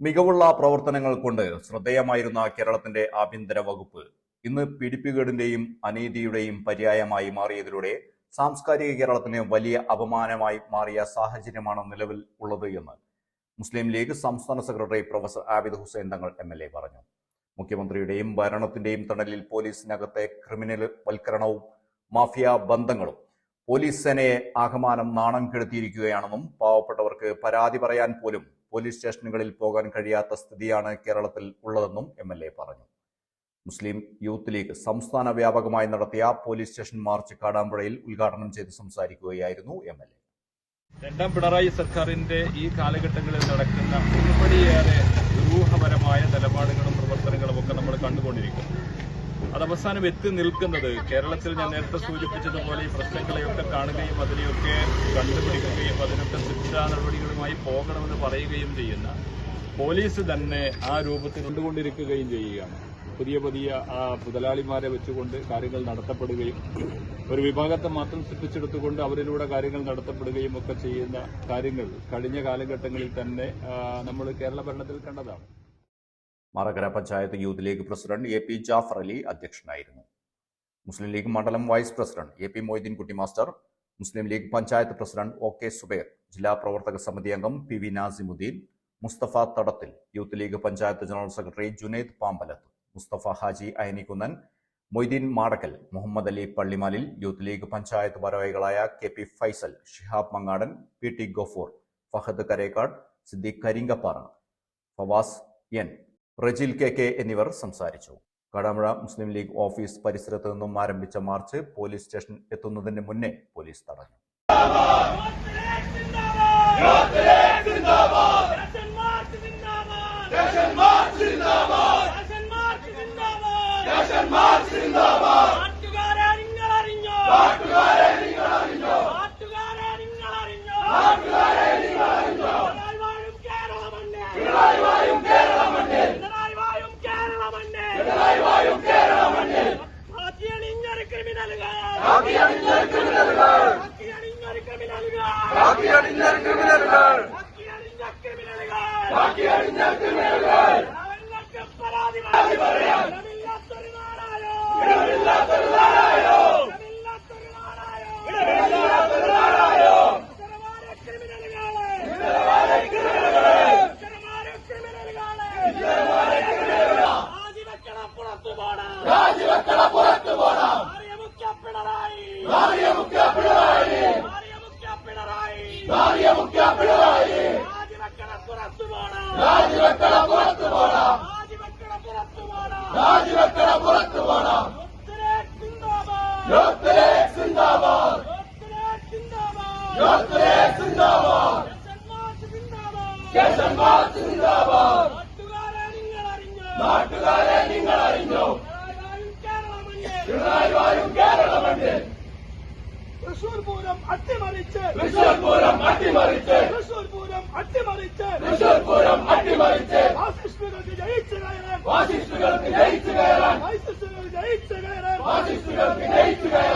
മികവുള്ള പ്രവർത്തനങ്ങൾ കൊണ്ട് ശ്രദ്ധേയമായിരുന്ന കേരളത്തിന്റെ ആഭ്യന്തര വകുപ്പ് ഇന്ന് പിടിപ്പുകേടിന്റെയും അനീതിയുടെയും പര്യായമായി മാറിയതിലൂടെ സാംസ്കാരിക കേരളത്തിന് വലിയ അപമാനമായി മാറിയ സാഹചര്യമാണ് നിലവിൽ ഉള്ളത് എന്ന് മുസ്ലിം ലീഗ് സംസ്ഥാന secretary professor Abid Hussain Thangal M L A പറഞ്ഞു. മുഖ്യമന്ത്രിയുടെയും ഭരണത്തിന്റെയും തണലിൽ പോലീസിനകത്തെ ക്രിമിനൽ വൽക്കരണവും മാഫിയ ബന്ധങ്ങളും പോലീസ് സേനയെ ആകമാനം നാണം കെടുത്തിയിരിക്കുകയാണെന്നും പാവപ്പെട്ടവർക്ക് പരാതി പറയാൻ പോലും പോലീസ് സ്റ്റേഷനുകളിൽ പോകാൻ കഴിയാത്ത സ്ഥിതിയാണ് കേരളത്തിൽ ഉള്ളതെന്നും എം പറഞ്ഞു. മുസ്ലിം യൂത്ത് ലീഗ് സംസ്ഥാന വ്യാപകമായി നടത്തിയ പോലീസ് സ്റ്റേഷൻ മാർച്ച് കാടാമ്പുഴയിൽ ഉദ്ഘാടനം ചെയ്ത് സംസാരിക്കുകയായിരുന്നു എം എൽ എ. രണ്ടാം പിണറായി സർക്കാരിന്റെ ഈ കാലഘട്ടങ്ങളിൽ നടക്കുന്ന ഒരുപടിയേറെ ദുരൂഹപരമായ നിലപാടുകളും പ്രവർത്തനങ്ങളും ഒക്കെ നമ്മൾ കണ്ടുകൊണ്ടിരിക്കുന്നു. അത് അവസാനം എത്തി നിൽക്കുന്നത്. കേരളത്തിൽ ഞാൻ നേരത്തെ സൂചിപ്പിച്ചതുപോലെ ഈ പ്രശ്നങ്ങളെയൊക്കെ കാണുകയും അതിനെയൊക്കെ കണ്ടുപിടിക്കുകയും അതിനൊക്കെ ശിക്ഷാ നടപടികളുമായി പോകണമെന്ന് പറയുകയും ചെയ്യുന്ന പോലീസ് തന്നെ ആ രൂപത്തിൽ കൊണ്ടുകൊണ്ടിരിക്കുകയും ചെയ്യുകയാണ്. പുതിയ പുതിയ ആ, മുതലാളിമാരെ വെച്ചുകൊണ്ട് കാര്യങ്ങൾ നടത്തപ്പെടുകയും ഒരു വിഭാഗത്തെ മാത്രം സൃഷ്ടിച്ചെടുത്തുകൊണ്ട് അവരിലൂടെ കാര്യങ്ങൾ നടത്തപ്പെടുകയും ഒക്കെ ചെയ്യുന്ന കാര്യങ്ങൾ കഴിഞ്ഞ കാലഘട്ടങ്ങളിൽ തന്നെ നമ്മൾ കേരള ഭരണത്തിൽ കണ്ടതാണ്. Marakkara panchayat youth League president A P Jafar Ali അധ്യക്ഷനായിരുന്നു. മുസ്ലിം ലീഗ് മണ്ഡലം vice president A P Moideenkutty master Muslim League panchayat president O K Zubair ജില്ലാ പ്രവർത്തക സമിതി അംഗം P V Nasimuddin Musthafa Thadathil youth League panchayat general secretary Junaid Pambalath Musthafa Haji Ayanikkunnan Moideen Madakkal Muhammad Ali Pallimalil youth League panchayat ഭാരവാഹികളായ K P Faisal Shihab Mangadan P T Gafoor Fahad Karekkad Siddique Karinkappara Fawaz N Rajil K K എന്നിവർ സംസാരിച്ചു. കടമഴ മുസ്ലിം league office പരിസരത്ത് നിന്നും ആരംഭിച്ച March police station എത്തുന്നതിന് മുന്നേ police തടഞ്ഞു. জিন্দার criminal guard നാട്ടുകാരെ നിങ്ങൾ അറിഞ്ഞോ പിണറായി വായും കേരള മണ്ണിൽ തൃശൂർ പൂരം അട്ടിമറിച്ച് തൃശൂർ പൂരം അട്ടിമറിച്ച് തൃശൂർ പൂരം അട്ടിമറിച്ച് തൃശൂർ പൂരം അട്ടിമറിച്ച് ഫാസിസ്റ്റുകൾക്ക് ജയിച്ചു കയറാൻ ഫാസിസ്റ്റുകൾക്ക് ജയിച്ചു കയറാൻ ഫാസിസ്റ്റുകൾ ജയിച്ചു കയറാൻ ഫാസിസ്റ്റുകൾക്ക് ജയിച്ചു കയറാൻ